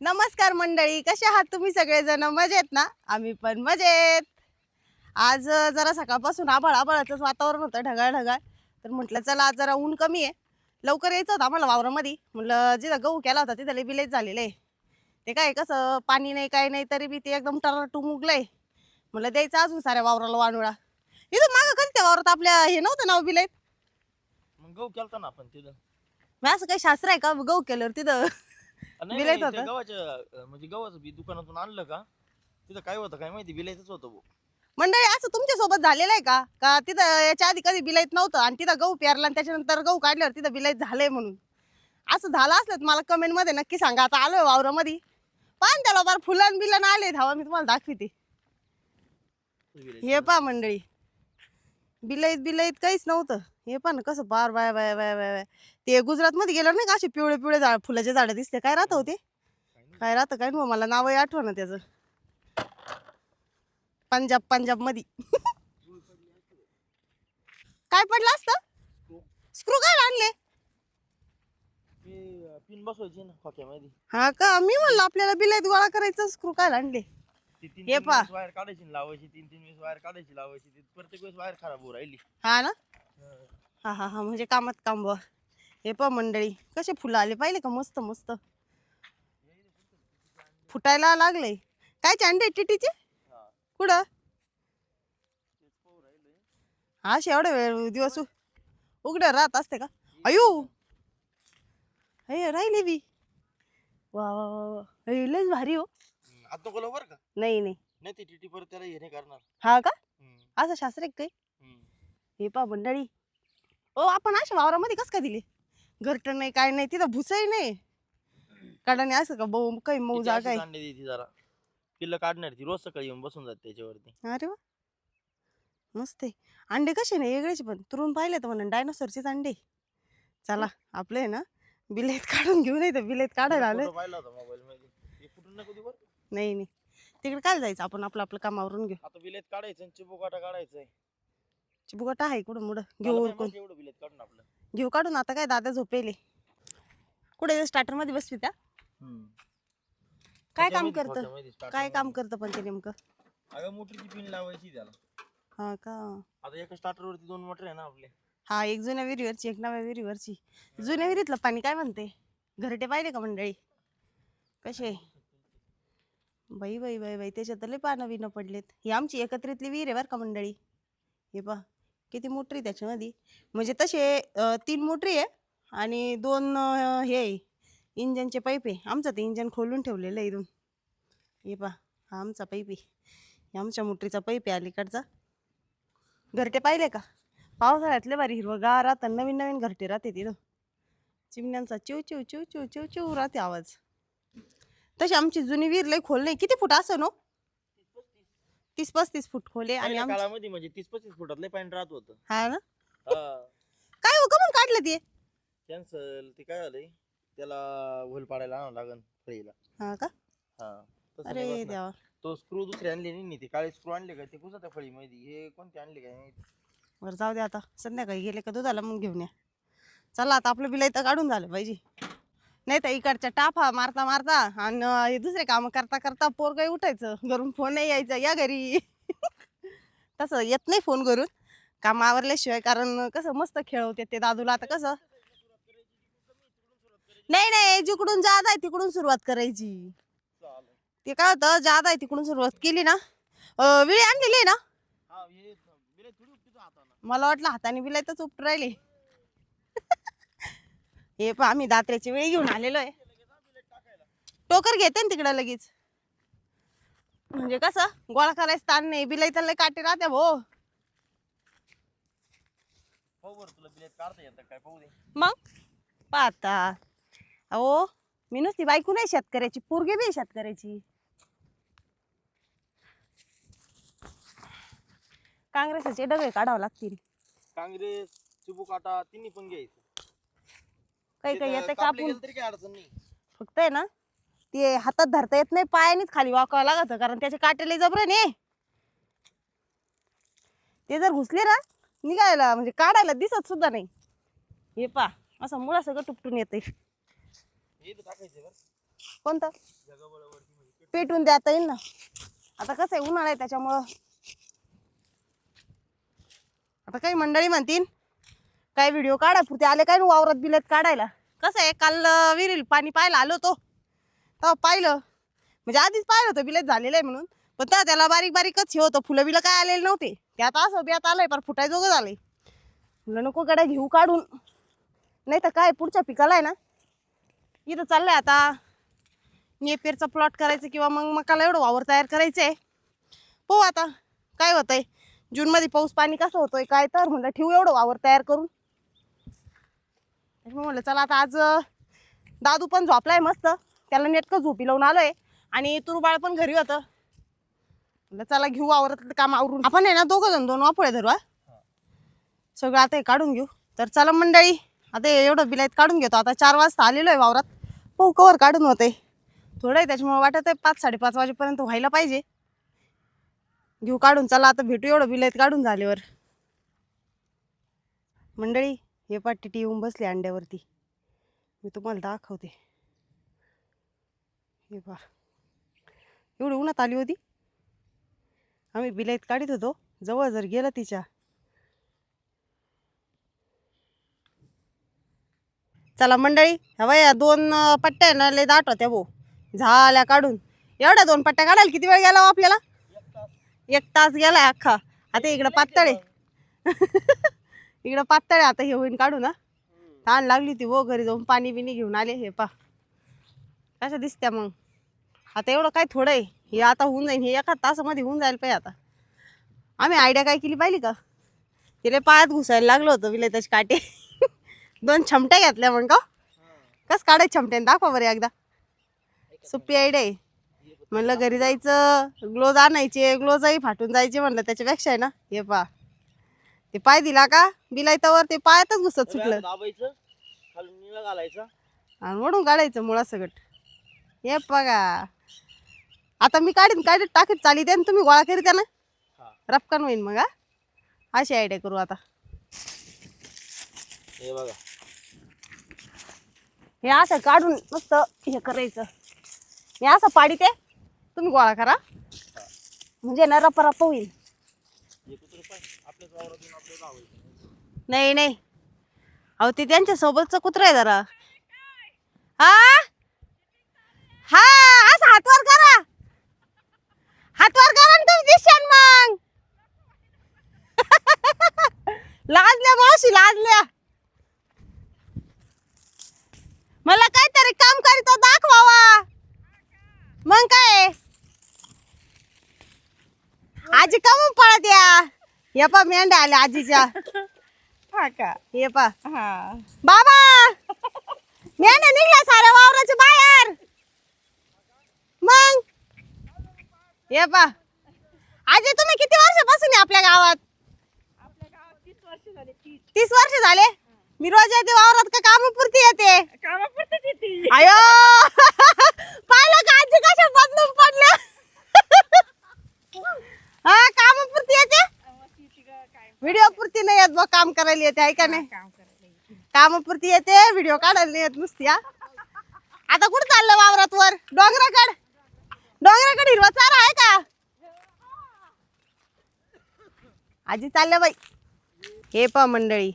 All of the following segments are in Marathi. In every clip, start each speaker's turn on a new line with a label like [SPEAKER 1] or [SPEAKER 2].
[SPEAKER 1] नमस्कार मंडळी कसे आहात तुम्ही सगळेजण? मजेत ना? आम्ही पण मजेत. आज जरा सकाळपासून आभाळ आभाळाचंच वातावरण होतं ढगाळ ढगाळ. तर म्हटलं चला आज जरा ऊन कमी आहे. लवकर यायचं होतं आम्हाला वावरामध्ये. म्हटलं जिथं गहू केला होता तिथं बिलेच झालेलं आहे. ते काय कसं पाणी नाही काय नाही तरी बी ते एकदम टराटू मुगलंय म्हटलं द्यायचं अजून साऱ्या वावराला वानुळा इथं मागं कधी त्या वावरात आपल्या हे नव्हतं नाव बिलाईत
[SPEAKER 2] मग गहू केलता ना आपण तिथं.
[SPEAKER 1] मग असं काही शास्त्र आहे का? गहू केल्यावर तिथं?
[SPEAKER 2] अ, नाही,
[SPEAKER 1] विलायत
[SPEAKER 2] नाही, ते
[SPEAKER 1] होतं?
[SPEAKER 2] गव्हाच्या अ, म्हणजे गव्हाचं बी दुकानातून आणलं का? तिथं काय होतं काय माहिती विलायचंच होतं भाऊ.
[SPEAKER 1] मंडळी असं तुमच्यासोबत झालेलं आहे का? का तिथं याच्या आधी कधी बिलाईत नव्हतं आणि तिथं गहू पेरला आणि त्याच्यानंतर गहू काढल्यावर तिथं बिलाईत झालंय म्हणून? असं झालं असलं तर मला कमेंटमध्ये नक्की सांगा. आता आलोय वावरामध्ये. पान त्याला बार फुलन बिलन आले धावा मी तुम्हाला दाखवते. हे पा मंडळी. बिलाईत बिलाईत काहीच नव्हतं. हे पण कसं बार bye bye bye bye bye ते गुजरात मध्ये गेल्यावर नाही का असे पिवळे पिवळे झाड फुलाचे झाडं दिसते. काय राहतं होते
[SPEAKER 2] काय
[SPEAKER 1] राहतं काय नाही. मला नावही आठवण त्याचं. पंजाब पंजाबमध्ये काय पडलं असतं? स्क्रू काय आणले?
[SPEAKER 2] ते, अ, पिन बसवायची ना खोक्यामध्ये.
[SPEAKER 1] हा का? मी म्हणलं आपल्याला बिलाईत गोळा करायचं स्क्रू काय आणले? हे
[SPEAKER 2] वायर काढायची लावायची तीन तीन वेळेस वायर काढायची लावायची. प्रत्येक वेळेस वायर खराब होऊ राहिली.
[SPEAKER 1] हा ना? हा हा हा म्हणजे कामात काम बुवा. हे पहा मंडळी कसे फुलं आले पाहिले का मस्त मस्त? फुटायला लागले. काय अंडे टिटीचे?
[SPEAKER 2] हा.
[SPEAKER 1] कुठं. असे एवढे वेळ दिवस उ- उघड्या राहत असते का? अयो अय राहिले बी. वा वा वा वा. लयच भारी हो.
[SPEAKER 2] आता नको लावू बरं का?
[SPEAKER 1] नाही नाही.
[SPEAKER 2] नाही ती टीटी परत त्याला हे नाही करणार.
[SPEAKER 1] हा का? असं शास्त्र आहे काही. हे पा मंडळी ओ आपण अशा वावरामध्ये कसं काय दिले? घरटं नाही काय नाही तिथं भुसही नाही. काढाने असं का बहु काही मऊ जागा
[SPEAKER 2] देते जरा. पिल्लं काढणार ती रोज सकाळी येऊन बसून जाते त्याच्यावरती.
[SPEAKER 1] आहे अरे वा! मस्त आहे. अंडे कसे नाही वेगळेच पण. तुरून पाहिले तर म्हणून डायनोसरचेच अंडे. चला आपले आहे ना बिलेत काढून घेऊन येतं बिलेत काढायला आलं
[SPEAKER 2] फोटो पाहिला होता मोबाईल मध्ये? हे फुटून नको देऊ बरं. का?
[SPEAKER 1] नाही नाही. तिकडे काय जायचं आपण आपलं आपलं कामावरून घेऊ.
[SPEAKER 2] आता बिलेत काढायचं आणि चिबुकाटा काढायचंय.
[SPEAKER 1] चिबुकट आहे कुठं मुडं घेऊ उरकून
[SPEAKER 2] माहिती एवढं बिलेत काढून आपलं
[SPEAKER 1] घेऊ काढून आता काय दादा झोपेले. कुठे स्टार्टरमध्ये बसवी त्या काय काम करतं?
[SPEAKER 2] starter
[SPEAKER 1] काय काम. करतं पण ते नेमकं?
[SPEAKER 2] अगं मोटरची पिन लावायची त्याला.
[SPEAKER 1] हा का?
[SPEAKER 2] आता एका स्टार्टर वरती दोन मोटर आहे ना आपले.
[SPEAKER 1] हा एक जुन्या विहिरीवरची एक नव्या विहिरीवरची. जुन्या विहिरीतलं पाणी काय म्हणते? घरटे पाहिले का मंडळी? कसे? बाई बाई बाई बाई त्याच्यात लय पानं बिनं पडलेत. ही आमची एकत्रितली विहीर आहे बरं का मंडळी? हे पा किती मोटरी आहे त्याच्यामध्ये? म्हणजे तसे तीन मोटरी आहे आणि दोन हे आहे, इंजनचे पाईप आहे. आमचं ते इंजन खोलून ठेवलेलं आहे इथून. हे पा हा आमचा पाईप आहे. हे आमच्या मोटरीचा पाईप आहे अलीकडचा. घरटे पाहिले का? पावसाळ्यातले भारी हिरवगार राहतात नवीन नवीन घरटे राहते तिथं. चिमण्यांचा चिव चिव चिव चिव चिव चिव राहते आवाज. तशी आमची जुनी विहीर लई खोल नाही. किती फूट असं नो हो? तीस पस्तीस फूट खोले आणि
[SPEAKER 2] पहिल्या
[SPEAKER 1] आमची
[SPEAKER 2] काळामध्ये म्हणजे तीस पस्तीस फुटातलं पाणी राहत होतं.
[SPEAKER 1] हा ना?
[SPEAKER 2] हा.
[SPEAKER 1] काय हो का म्हणून काढलं ते?
[SPEAKER 2] कॅन्सल ते काय झालंय? त्याला होल पाडायला आणावं लागन फळीला
[SPEAKER 1] हा का?
[SPEAKER 2] हा तसं
[SPEAKER 1] अरे
[SPEAKER 2] नाही बसणार.
[SPEAKER 1] देवा.
[SPEAKER 2] तो स्क्रू दुसरे आणले नाही ते काळे स्क्रू आणले का? ते कुठं त्या फळीमध्ये? हे कोणते आणले काय माहिती.
[SPEAKER 1] बरं जाऊ दे आता. संध्याकाळी गेले का दुधाला मग घेऊन या. चला आता आपलं बिल इथं काढून झालं पाहिजे. नाही तर इकडच्या टाफा मारता मारता आणि हे दुसरे काम करता करता पोर काही उठायचं. घरून फोन नाही यायचा. या घरी. तसं येत नाही फोन करून काम आवरल्याशिवाय कारण कसं मस्त खेळवते ते दादूला. आता कसं? नाही नाही जिकडून जात आहे तिकडून सुरुवात करायची. ते काय होतं? जात आहे तिकडून सुरुवात केली ना. विळी आणलेली ना? मला वाटलं हाताने बिलायतच उपट राहिले. हे पण आम्ही दात्र्याची वेळी घेऊन आलेलो आहे. टोकर घेते ना तिकडं लगेच. म्हणजे कसं गोळा करायचं ताण नाही बिलायचं लय काटे राहते भो. मग? पाहता अहो मी नुसती बायको नाही शेतकऱ्याची पोरगी बी शेतकऱ्याची. काँग्रेसाचे डबे काढावं लागतील.
[SPEAKER 2] काँग्रेस चिबुकाटा तिन्ही पण घ्यायचं.
[SPEAKER 1] काही काही येते कापून
[SPEAKER 2] तरी काही अडचण नाही.
[SPEAKER 1] फक्त आहे ना ते हातात धरता येत नाही पायानेच खाली वाकावं लागत कारण त्याचे काटेले जबरे ने. ते जर घुसले ना निघायला म्हणजे काढायला दिसत सुद्धा नाही. हे पा असं मुळा सगळं टुपटून येते कोणतं? पेटून देता येईल ना. आता कसं आहे उन्हाळा आहे त्याच्यामुळं. आता काही मंडळी म्हणतील काय व्हिडिओ काढा पुरते. आले काय ना वावरात बिलत काढायला? कसं आहे काल विहिरील पाणी पाहायला आलो तो तेव्हा पाहिलं. म्हणजे आधीच पाहिलं होतं बिलेत झालेलं आहे म्हणून. पण तर त्याला बारीक बारीकच हे होतं. फुलं बिलं काय आलेलं नव्हते. ते आता असं बियात आलंय पर फुटायजोगं झालंय. म्हणलं नको गड्या घेऊ काढून. नाही तर काय पुढच्या पिकाला आहे ना. इथं चाललंय आता. नेपेरचा प्लॉट करायचं किंवा मग मकाला एवढं वावर तयार करायचं आहे पाहू आता काय होतंय. जूनमध्ये पाऊस पाणी कसं होतोय काय तर म्हणलं ठेवू एवढं वावर तयार करून. मग म्हणलं चला आता आज दादू पण झोपलाय मस्त. त्याला नेटकं झोपी लावून आलोय. आणि तुरुबाळ पण घरी होतं. म्हणलं चला घेऊ आवरत काम आवरून. आपण आहे ना दोघं जण दोन वाफळे धरू हा? सगळं आता हे काढून घेऊ. तर चला मंडळी आता हे एवढं बिलाईत काढून घेतो. आता चार वाजता आलेलो आहे वावरात. पाहू कवर काढून होते. थोडं आहे त्याच्यामुळे वाटत आहे पाच साडेपाच वाजेपर्यंत व्हायला पाहिजे. घेऊ काढून चला आता भेटू एवढं बिलाईत काढून झाल्यावर. मंडळी हे पाटी टी येऊन बसले अंड्यावरती. मी तुम्हाला दाखवते. हे पा एवढी उन्हात आली होती. आम्ही बिलाईत काढीत होतो. जवळ जर गेलं तिच्या. चला मंडळी हवा या दोन पट्ट्या आहे ना लय दाट होत्या भाऊ. झाल्या काढून. एवढ्या दोन पट्ट्या काढायला किती वेळ गेला हो आपल्याला? एक तास गेलाय अख्खा. आता इकडं पातळ आहे. इकडं पातळ आता हे होईन काढू ना. ताण लागली ती वो घरी जाऊन पाणी बिनी घेऊन आले हे पा. कशा दिसत्या मग? आता एवढं काय थोडं आहे. हे आता होऊन जाईल हे एका तासामध्ये होऊन जायला पाहिजे आता. आम्ही आयडिया काय केली पाहिली का? तिला पायात घुसायला लागलं होतं विलेताची काटे दोन छमट्या घेतल्या मग का कस काढायचं छमट्याने? दाखवा बरं एकदा. सुप्पी आयडिया आहे. म्हणलं घरी जायचं ग्लोज आणायचे ग्लोजही फाटून जायचे म्हणलं त्याच्यापेक्षा आहे ना. हे पा. ते पाय दिला का? बिलायतावर ते पायातच घुसत सुटलं.
[SPEAKER 2] दाबायचं खालून निळा घालायचा.
[SPEAKER 1] आणि ओढून काढायचं मुळासकट. हे बघा. आता मी काढीन काढीत टाकीत चाली द्या तुम्ही गोळा करीत ना. रपकन होईन मग हा. अशी आयडिया करू आता.
[SPEAKER 2] हे बघा.
[SPEAKER 1] हे असं काढून मस्त हे करायचं. हे असं पाडी ते तुम्ही गोळा करा. म्हणजे ना रप रप होईल
[SPEAKER 2] हे कुत्र पाय आपल्याच वावरातून आपल्या लावायचं
[SPEAKER 1] नाही नाही. अहो ते त्यांच्या सोबतचं कुत्र आहे जरा. हा हा असं हातवर करा. हातवर करा ना तुम्ही दिसशान मग. लाजल्या मावशी लाजल्या. मला काहीतरी काम करीत दाखवावा. मग काय? आजी कमून पळत या या पा मेंढ्या आल्या आजीच्या.
[SPEAKER 3] हा का?
[SPEAKER 1] हे पा.
[SPEAKER 3] हा.
[SPEAKER 1] बाबा! मेंढ्या निघल्या साऱ्या वावराच्या बाहेर. मग? हे पा. आजी तुम्ही किती वर्षापासून आहे आपल्या गावात?
[SPEAKER 3] आपल्या गावात तीस वर्ष झाले तीस.
[SPEAKER 1] तीस वर्ष झाले? मी रोज येते वावरात का कामापुरती येते?
[SPEAKER 3] कामापुरतीच येते.
[SPEAKER 1] अयो! पाहिलं का आजी कशा बदलून पडल्या? हा कामापुरती येते? व्हिडिओ पुरती नाही येत बघ काम करायला येते आहे का नाही
[SPEAKER 3] काम करायला येते.
[SPEAKER 1] कामापुरती येते व्हिडिओ काढायला नाही येत नुसती हा. आता कुठं चाललं वावरात वर? डोंगराकड. डोंगराकड हिरवा चारा आहे का? आजी चालल्या बाई. हे पा मंडळी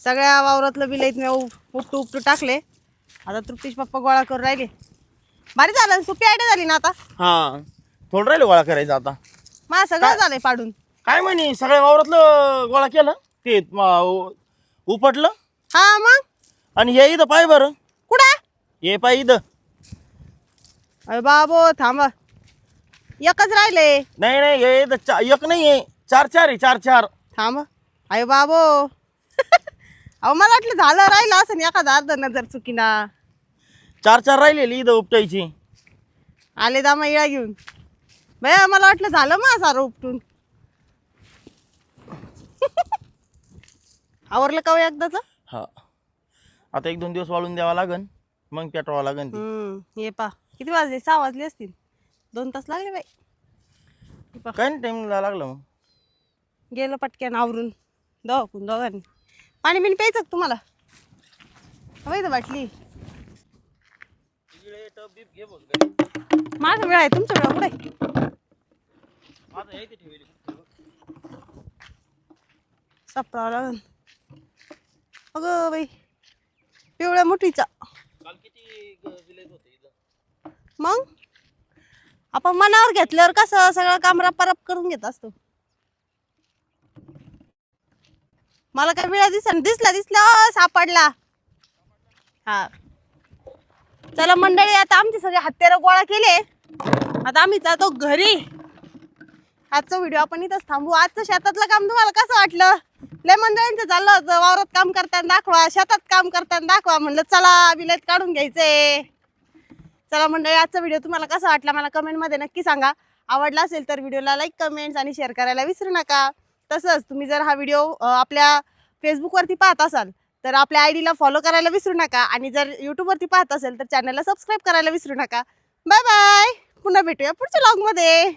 [SPEAKER 1] सगळ्या वावरातलं बिल मी उपटू उपटू टाकले. आता तृप्तीश पप्पा गोळा करून राहिले. भारी झालं सुपी आयडिया झाली ना आता?
[SPEAKER 2] हा थोडं राहिलं गोळा करायचं आता.
[SPEAKER 1] मला सगळं झालंय पाडून.
[SPEAKER 2] काय म्हणे सगळ्या वावरातलं गोळा केलं ते म, उ- उपटलं.
[SPEAKER 1] हा मग?
[SPEAKER 2] आणि हे इथं पाय बरं.
[SPEAKER 1] कुठं?
[SPEAKER 2] हे पाय इथं.
[SPEAKER 1] अरे बाबो थांबा. एकच राहिले.
[SPEAKER 2] नाही नाही हे इथं चा- एक नाही आहे चार चार आहे चार चार.
[SPEAKER 1] थांब. अरे बाबो. अहो मला वाटलं झालं राहिलं असं एखादा अर्ध नजर चुकीना.
[SPEAKER 2] चार चार राहिलेली इथं उपटायची.
[SPEAKER 1] आले दामा इळा घेऊन. भया मला वाटलं झालं मग सारं उपटून आवरलं का हो एकदाच?
[SPEAKER 2] हा. आता एक दोन दिवस वाळून द्यावा लागन मग पेटवावं लागन ती.
[SPEAKER 1] हे पा किती वाजले? सहा वाजले असतील. दोन तास लागले बाई.
[SPEAKER 2] काय नाही टाइम लागलं मग?
[SPEAKER 1] गेलं पटक्यान आवरून. दवाकून दोघांनी पाणी बिणी प्यायचं का तुम्हाला? हवं इथं बाटली.
[SPEAKER 2] टप बीप घे बघ. घरी.
[SPEAKER 1] माझा वेळ आहे तुमचा वेळ कुठे आहे?
[SPEAKER 2] माझं आहे ते ठेवले
[SPEAKER 1] सापडावं लागेल अगं बाई पिवळ्या मुठीचा. मग? आपण मनावर घेतल्यावर कसं सगळं काम रपारप करून घेत असतो. मला काय वेळा दिसा दिसला दिसला सापडला. हा. चला मंडळी आता आमचे सगळे हत्यारं गोळा केले. आता आम्ही जातो घरी. आजचा व्हिडिओ आपण इथंच थांबू. आजचं शेतातलं काम तुम्हाला कसं वाटलं? लय मंडळींचं चाललं होतं. वावरात काम करताना दाखवा शेतात काम करताना दाखवा म्हणलं चला बिलेट काढून घ्यायचे. चला मंडळी आजचा व्हिडिओ तुम्हाला कसा वाटला मला कमेंटमध्ये नक्की सांगा. आवडला असेल तर व्हिडिओला लाईक कमेंट्स आणि शेअर करायला विसरू नका. तसंच तुम्ही जर हा व्हिडिओ आपल्या फेसबुकवरती पाहत असाल तर आपल्या आय डीला फॉलो करायला विसरू नका. आणि जर यूट्यूबवरती पाहत असेल तर चॅनलला सबस्क्राईब करायला विसरू नका. बाय बाय पुन्हा भेटूया पुढच्या लॉगमध्ये